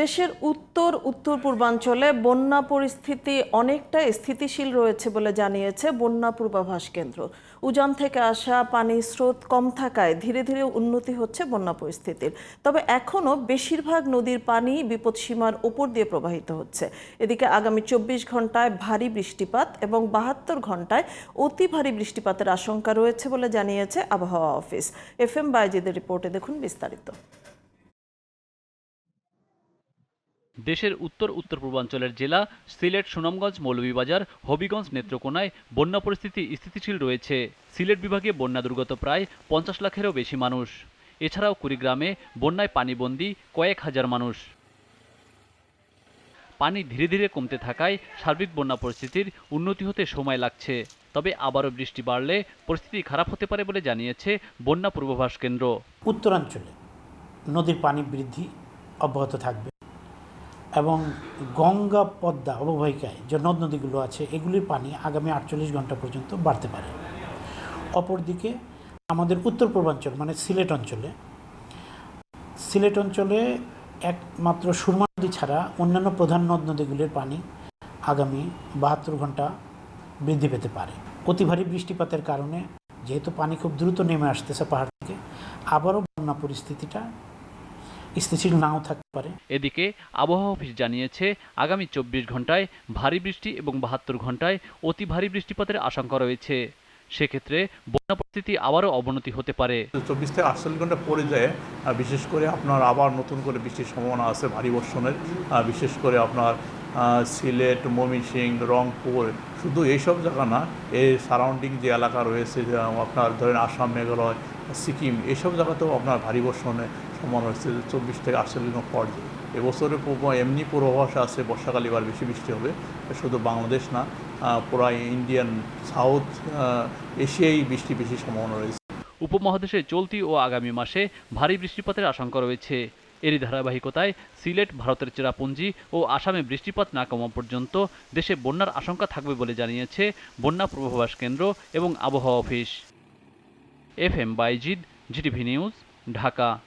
দেশের উত্তর উত্তর পূর্বাঞ্চলে বন্যা পরিস্থিতি অনেকটা স্থিতিশীল রয়েছে বলে জানিয়েছে বন্যা পূর্বাভাস কেন্দ্র। উজান থেকে আসা পানির স্রোত কম থাকায় ধীরে ধীরে উন্নতি হচ্ছে বন্যা পরিস্থিতির। তবে এখনও বেশিরভাগ নদীর পানি বিপদসীমার ওপর দিয়ে প্রবাহিত হচ্ছে। এদিকে আগামী চব্বিশ ঘন্টায় ভারী বৃষ্টিপাত এবং বাহাত্তর ঘন্টায় অতি ভারী বৃষ্টিপাতের আশঙ্কা রয়েছে বলে জানিয়েছে আবহাওয়া অফিস। এফ এম বাইজিদের রিপোর্টে দেখুন বিস্তারিত। দেশের উত্তর উত্তর পূর্বাঞ্চলের জেলা সিলেট সুনামগঞ্জ মৌলভীবাজার হবিগঞ্জ নেত্রকোনায় বন্যা পরিস্থিতি স্থিতিশীল রয়েছে। সিলেট বিভাগে বন্যা দুর্গত প্রায় পঞ্চাশ লাখেরও বেশি মানুষ। এছাড়াও কুড়িগ্রামে বন্যায় পানিবন্দী কয়েক হাজার মানুষ। পানি ধীরে ধীরে কমতে থাকায় সার্বিক বন্যা পরিস্থিতির উন্নতি হতে সময় লাগছে। তবে আবারও বৃষ্টি বাড়লে পরিস্থিতি খারাপ হতে পারে বলে জানিয়েছে বন্যা পূর্বাভাস কেন্দ্র। উত্তরাঞ্চলে নদীর পানি বৃদ্ধি অব্যাহত থাকবে। এবং গঙ্গা পদ্মা অববাহিকায় যে নদ নদীগুলো আছে, এগুলির পানি আগামী আটচল্লিশ ঘণ্টা পর্যন্ত বাড়তে পারে। অপরদিকে আমাদের উত্তর পূর্বাঞ্চল মানে সিলেট অঞ্চলে সিলেট অঞ্চলে একমাত্র সুরমা নদী ছাড়া অন্যান্য প্রধান নদ নদীগুলির পানি আগামী বাহাত্তর ঘণ্টা বৃদ্ধি পেতে পারে। অতি ভারী বৃষ্টিপাতের কারণে যেহেতু পানি খুব দ্রুত নেমে আসতেছে পাহাড় থেকে, আবারও বন্যা পরিস্থিতিটা স্থিতিশীল নাও থাকতে পারে। এদিকে আবহাওয়া অফিস জানিয়েছে আগামী চব্বিশ ঘন্টায় ভারী বৃষ্টি এবং বাহাত্তর ঘন্টায় অতি ভারী বৃষ্টিপাতের আশঙ্কা রয়েছে। সেক্ষেত্রে বন্যা পরিস্থিতি আবারও অবনতি হতে পারে। চব্বিশ থেকে আটচল্লিশ ঘণ্টা পরে যায় বিশেষ করে আপনার আবার নতুন করে বৃষ্টির সম্ভাবনা আছে ভারী বর্ষণের বিশেষ করে আপনার সিলেট ময়মনসিংহ রংপুর শুধু এইসব জায়গা না এই সারাউন্ডিং যে এলাকা রয়েছে আপনার ধরেন আসাম মেঘালয় সিকিম এইসব জায়গাতেও আপনার ভারী বর্ষণের সম্ভাবনা রয়েছে চব্বিশ থেকে আটচল্লিশ ঘণ্টা পর এবছরে পূর্ব- এমনি পূর্বাভাস আছে বর্ষাকালে এবার বেশি বৃষ্টি হবে। শুধু বাংলাদেশ না পুরা ইন্ডিয়ান সাউথ এশিয়ায় বৃষ্টি বেশি সম্ভাবনা রয়েছে। উপমহাদেশে চলতি ও আগামী মাসে ভারী বৃষ্টিপাতের আশঙ্কা রয়েছে। এরই ধারাবাহিকতায় সিলেট, ভারতের চেরাপুঞ্জি ও আসামে বৃষ্টিপাত না কমা পর্যন্ত দেশে বন্যার আশঙ্কা থাকবে বলে জানিয়েছে বন্যা পূর্বাভাস কেন্দ্র এবং আবহাওয়া office. F M Bayzid GTV news, Dhaka.